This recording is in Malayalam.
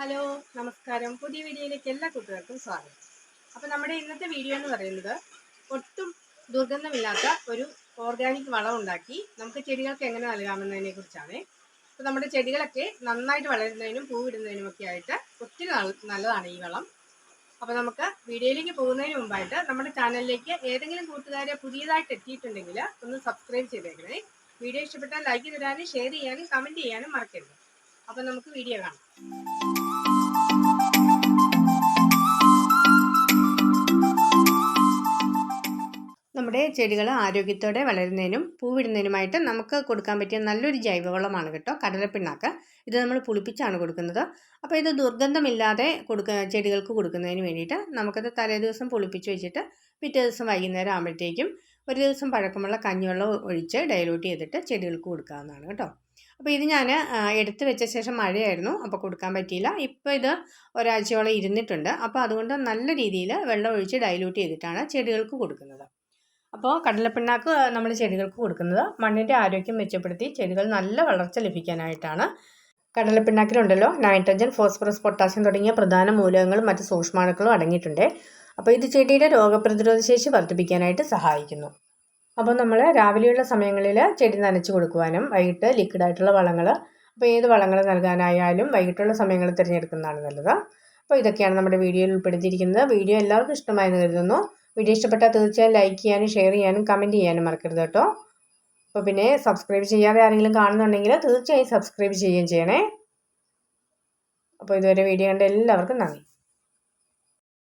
ഹലോ നമസ്കാരം. പുതിയ വീഡിയോയിലേക്ക് എല്ലാ കൂട്ടുകാർക്കും സ്വാഗതം. അപ്പോൾ നമ്മുടെ ഇന്നത്തെ വീഡിയോ എന്ന് പറയുന്നത് ഒട്ടും ദുർഗന്ധമില്ലാത്ത ഒരു ഓർഗാനിക് വളം ഉണ്ടാക്കി നമുക്ക് ചെടികൾക്ക് എങ്ങനെ നൽകാമെന്നതിനെ കുറിച്ചാണ്. അപ്പോൾ നമ്മുടെ ചെടികളൊക്കെ നന്നായിട്ട് വളരുന്നതിനും പൂവിടുന്നതിനും ഒക്കെ ആയിട്ട് ഒത്തിരി നല്ലതാണ് ഈ വളം. അപ്പോൾ നമുക്ക് വീഡിയോയിലേക്ക് പോകുന്നതിന് മുമ്പായിട്ട് നമ്മുടെ ചാനലിലേക്ക് ഏതെങ്കിലും കൂട്ടുകാരെ പുതിയതായിട്ട് എത്തിയിട്ടുണ്ടെങ്കിൽ ഒന്ന് സബ്സ്ക്രൈബ് ചെയ്തേക്കണേ. വീഡിയോ ഇഷ്ടപ്പെട്ടാൽ ലൈക്ക് തരാനും ഷെയർ ചെയ്യാനും കമന്റ് ചെയ്യാനും മറക്കരുത്. അപ്പോൾ നമുക്ക് വീഡിയോ കാണാം. നമ്മുടെ ചെടികൾ ആരോഗ്യത്തോടെ വളരുന്നതിനും പൂവിടുന്നതിനുമായിട്ട് നമുക്ക് കൊടുക്കാൻ പറ്റിയ നല്ലൊരു ജൈവവളമാണ് കേട്ടോ കടലപ്പിണ്ണാക്ക്. ഇത് നമ്മൾ പുളിപ്പിച്ചാണ് കൊടുക്കുന്നത്. അപ്പോൾ ഇത് ദുർഗന്ധമില്ലാതെ കൊടുക്ക ചെടികൾക്ക് കൊടുക്കുന്നതിന് വേണ്ടിയിട്ട് നമുക്കത് തലേ ദിവസം പുളിപ്പിച്ച് വെച്ചിട്ട് പിറ്റേ ദിവസം വൈകുന്നേരം ആകുമ്പോഴത്തേക്കും ഒരു ദിവസം പഴക്കമുള്ള കഞ്ഞിവെള്ളം ഒഴിച്ച് ഡൈലൂട്ട് ചെയ്തിട്ട് ചെടികൾക്ക് കൊടുക്കാവുന്നതാണ് കേട്ടോ. അപ്പോൾ ഇത് ഞാൻ എടുത്തു വെച്ച ശേഷം മഴയായിരുന്നു അപ്പോൾ കൊടുക്കാൻ പറ്റിയില്ല. ഇപ്പോൾ ഇത് ഒരാഴ്ചയോളം ഇരുന്നിട്ടുണ്ട്. അപ്പോൾ അതുകൊണ്ട് നല്ല രീതിയിൽ വെള്ളം ഒഴിച്ച് ഡൈലൂട്ട് ചെയ്തിട്ടാണ് ചെടികൾക്ക് കൊടുക്കുന്നത്. അപ്പോൾ കടലപ്പിണ്ണാക്ക് നമ്മൾ ചെടികൾക്ക് കൊടുക്കുന്നത് മണ്ണിന്റെ ആരോഗ്യം മെച്ചപ്പെടുത്തി ചെടികൾ നല്ല വളർച്ച ലഭിക്കാനായിട്ടാണ്. കടലപ്പിണ്ണാക്കിലുണ്ടല്ലോ നൈട്രജൻ ഫോസ്ഫറസ് പൊട്ടാസ്യം തുടങ്ങിയ പ്രധാന മൂലകങ്ങളും മറ്റ് സൂക്ഷ്മാണുക്കളും അടങ്ങിയിട്ടുണ്ട്. അപ്പോൾ ഇത് ചെടിയുടെ രോഗപ്രതിരോധ ശേഷി വർദ്ധിപ്പിക്കാനായിട്ട് സഹായിക്കുന്നു. അപ്പോൾ നമ്മൾ രാവിലെയുള്ള സമയങ്ങളിൽ ചെടി നനച്ച് കൊടുക്കുവാനും വൈകിട്ട് ലിക്വിഡായിട്ടുള്ള വളങ്ങൾ അപ്പോൾ ഏത് വളങ്ങൾ നൽകാനായാലും വൈകിട്ടുള്ള സമയങ്ങളിൽ തിരഞ്ഞെടുക്കുന്നതാണ് നല്ലത്. അപ്പോൾ ഇതൊക്കെയാണ് നമ്മുടെ വീഡിയോയിൽ ഉൾപ്പെടുത്തിയിരിക്കുന്നത്. വീഡിയോ എല്ലാവർക്കും ഇഷ്ടമായെന്ന് കരുതുന്നു. വീഡിയോ ഇഷ്ടപ്പെട്ടാൽ തീർച്ചയായും ലൈക്ക് ചെയ്യാനും ഷെയർ ചെയ്യാനും കമന്റ് ചെയ്യാനും മറക്കരുത് കേട്ടോ. അപ്പോൾ പിന്നെ സബ്സ്ക്രൈബ് ചെയ്യാതെ ആരെങ്കിലും കാണുന്നുണ്ടെങ്കിൽ തീർച്ചയായും സബ്സ്ക്രൈബ് ചെയ്യുകയും ചെയ്യണേ. അപ്പോൾ ഇതുവരെ വീഡിയോ കണ്ട എല്ലാവർക്കും നന്ദി.